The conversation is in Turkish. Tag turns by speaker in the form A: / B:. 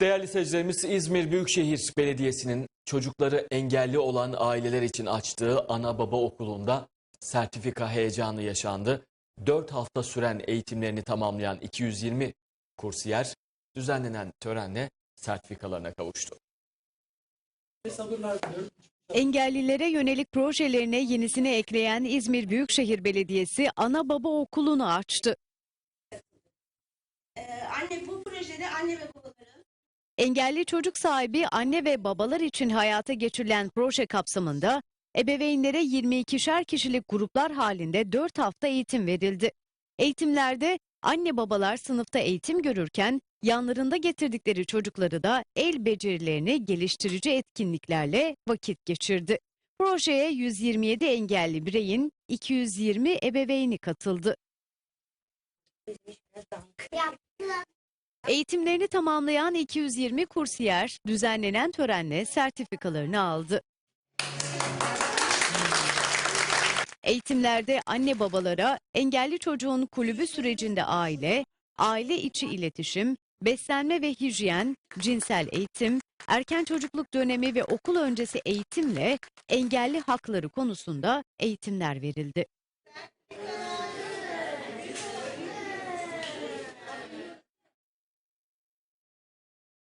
A: Değerli seyircilerimiz İzmir Büyükşehir Belediyesi'nin çocukları engelli olan aileler için açtığı ana baba okulunda sertifika heyecanı yaşandı. 4 hafta süren eğitimlerini tamamlayan 220 kursiyer düzenlenen törenle sertifikalarına kavuştu.
B: Engellilere yönelik projelerine yenisini ekleyen İzmir Büyükşehir Belediyesi ana baba okulunu açtı.
C: Ee, anne bu projede anne ve babaların
B: Engelli çocuk sahibi anne ve babalar için hayata geçirilen proje kapsamında ebeveynlere 22'şer kişilik gruplar halinde 4 hafta eğitim verildi. Eğitimlerde anne babalar sınıfta eğitim görürken yanlarında getirdikleri çocukları da el becerilerini geliştirici etkinliklerle vakit geçirdi. Projeye 127 engelli bireyin 220 ebeveyni katıldı. Eğitimlerini tamamlayan 220 kursiyer düzenlenen törenle sertifikalarını aldı. Eğitimlerde anne babalara engelli çocuğun kulübü sürecinde aile, aile içi iletişim, beslenme ve hijyen, cinsel eğitim, erken çocukluk dönemi ve okul öncesi eğitimle engelli hakları konusunda eğitimler verildi.